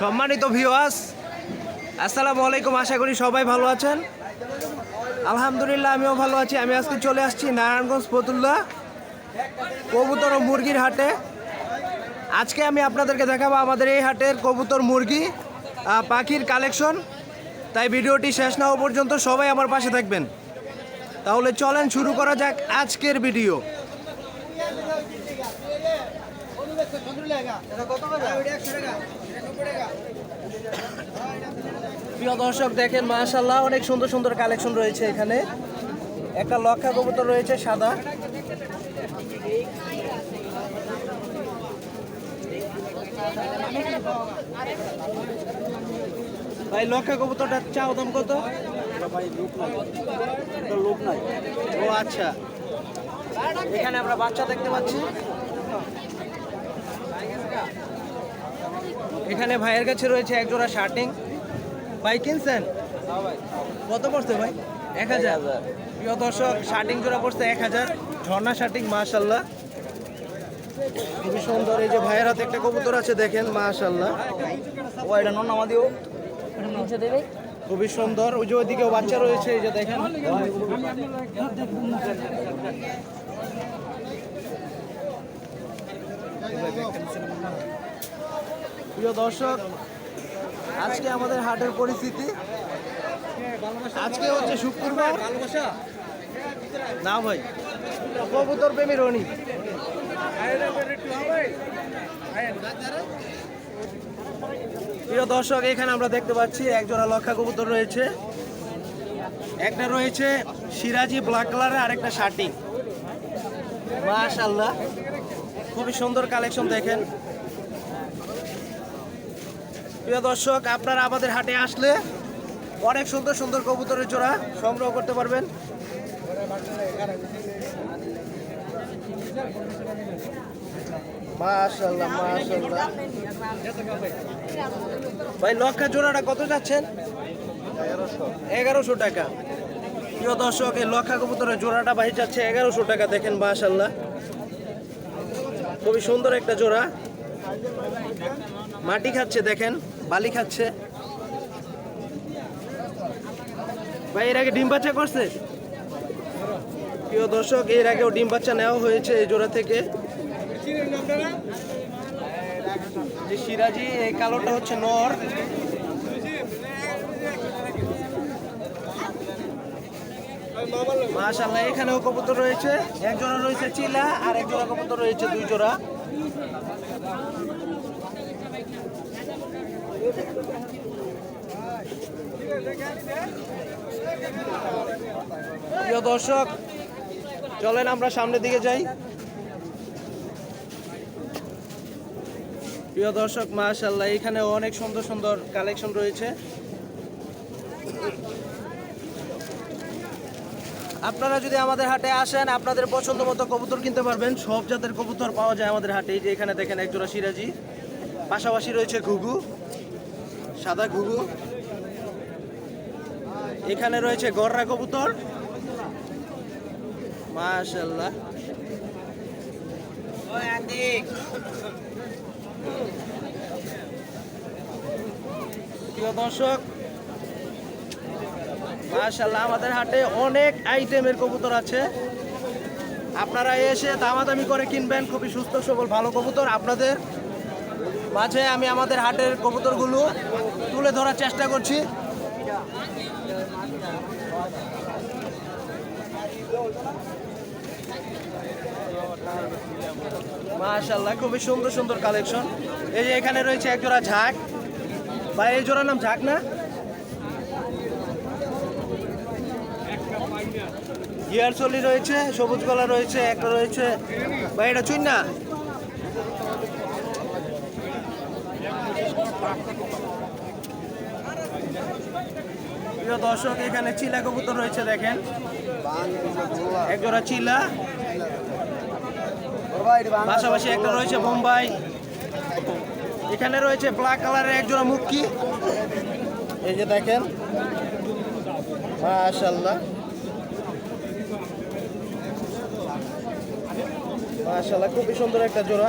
সম্মানিত ভিওয়াস আসসালামু আলাইকুম, আশা করি সবাই ভালো আছেন। আলহামদুলিল্লাহ, আমিও ভালো আছি। আমি আজকে চলে আসছি নারায়ণগঞ্জ ফতুল্লা কবুতর ও মুরগির হাটে। আজকে আমি আপনাদেরকে দেখাবো আমাদের এই হাটের কবুতর, মুরগি পাখির কালেকশন তাই ভিডিওটি শেষ না হওয়া পর্যন্ত সবাই আমার পাশে থাকবেন। তাহলে চলেন শুরু করা যাক আজকের ভিডিও। প্রিয় দর্শক দেখেন মাশাল্লাহ অনেক সুন্দর সুন্দর কালেকশন রয়েছে এখানে। একটা লক্ষা কবুতর রয়েছে সাদা। ভাই লক্ষা কবুতরটা চাও দাম কত? লোক নাই। ও আচ্ছা। এখানে আমরা বাচ্চা দেখতে পাচ্ছি। এখানে ভাইয়ের কাছে রয়েছে এক জোড়া শার্টিং। ভাই কিনছেন? কত পড়ছে ভাই? এক হাজার। প্রিয় দর্শক শার্টিং জোড়া পড়ছে এক হাজার। ঝর্ণা শার্টিং মাশাল্লাহ। খুবই সুন্দর। এই যে ভাইয়ের হাতে একটা কবুতর আছে দেখেন মাশাল্লাহ। ও এটা নন নামা দিও। খুবই সুন্দর। ওই যে ওইদিকেও বাচ্চা রয়েছে এই যে দেখেন। প্রিয় দর্শক, আজকে আমাদের হাটের পরিস্থিতি। আজকে হচ্ছে শুক্রবার। না ভাই, কবুতর প্রেমী রনি। প্রিয় দর্শক, এখানে আমরা দেখতে পাচ্ছি একজোড়া লক্ষা কবুতর রয়েছে। একটা রয়েছে সিরাজি ব্ল্যাক কালারের, আরেকটা শার্টিং। মাশাল্লাহ খুবই সুন্দর কালেকশন দেখেন। প্রিয় দর্শক, আপনারা আমাদের হাটে আসলে অনেক সুন্দর সুন্দর কবুতরের জোড়া সংগ্রহ করতে পারবেন। ভাই, লক্ষা জোড়াটা কত যাচ্ছেন? এগারোশো টাকা। প্রিয় দর্শক, এই লক্ষা কবুতরের জোড়াটা ভাই যাচ্ছে এগারোশো টাকা, দেখেন মাশাল্লাহ খুবই সুন্দর একটা জোড়া। মাটি খাচ্ছে, দেখেন। বালি খাচ্ছে। ভাই এর আগে ডিম বাচ্চা করছে? প্রিয় দর্শক এর আগেও ডিম বাচ্চা নেওয়া হয়েছে এই জোড়া থেকে। যে সিরাজি এই কালোটা হচ্ছে নর। মাশাল্লাহ এখানেও কবুতর রয়েছে। এক জোড়া রয়েছে চিলা আর এক জোড়া কবুতর রয়েছে দুই জোড়া। প্রিয় দর্শক, চলেন আমরা সামনের দিকে যাই। প্রিয় দর্শক মাশাল্লাহ এখানে অনেক সুন্দর সুন্দর কালেকশন রয়েছে। আপনারা যদি আমাদের হাটে আসেন, আপনাদের পছন্দ মতো কবুতর কিনতে পারবেন। সব জাতের কবুতর পাওয়া যায় আমাদের হাটে। এই যে এখানে দেখেন, একজোড়া সিরাজি। পাশাপাশি রয়েছে ঘুঘু সাদা ঘুঘু। এখানে রয়েছে গররা কবুতর। মাশাল্লাহ প্রিয় দর্শক মাশাল্লাহ আমাদের হাটে অনেক আইটেমের কবুতর আছে। আপনারা এসে দামাদামি করে কিনবেন। খুবই সুস্থ সবল ভালো কবুতর। আপনাদের মাঝে আমি আমাদের হাটের কবুতরগুলো তুলে ধরার চেষ্টা করছি। মাশাল্লাহ খুবই সুন্দর সুন্দর কালেকশন। এই যে এখানে রয়েছে এক জোড়া ঝাঁক। বা এই জোড়ার নাম ঝাঁক না? গিয়ার চলি রয়েছে, সবুজ গলা রয়েছে, একটা রয়েছে। বা এটা চুন না প্রিয় দর্শক, এখানে চিলা কবুতর রয়েছে, দেখেন। একজোড়া চিলা। পাশাপাশি একটা রয়েছে বোম্বাই। এখানে রয়েছে ব্ল্যাক কালারের এক জোড়া মুক্কি। এই যে দেখেন। মাশাল্লাহ মাশাল্লাহ খুবই সুন্দর একটা জোড়া।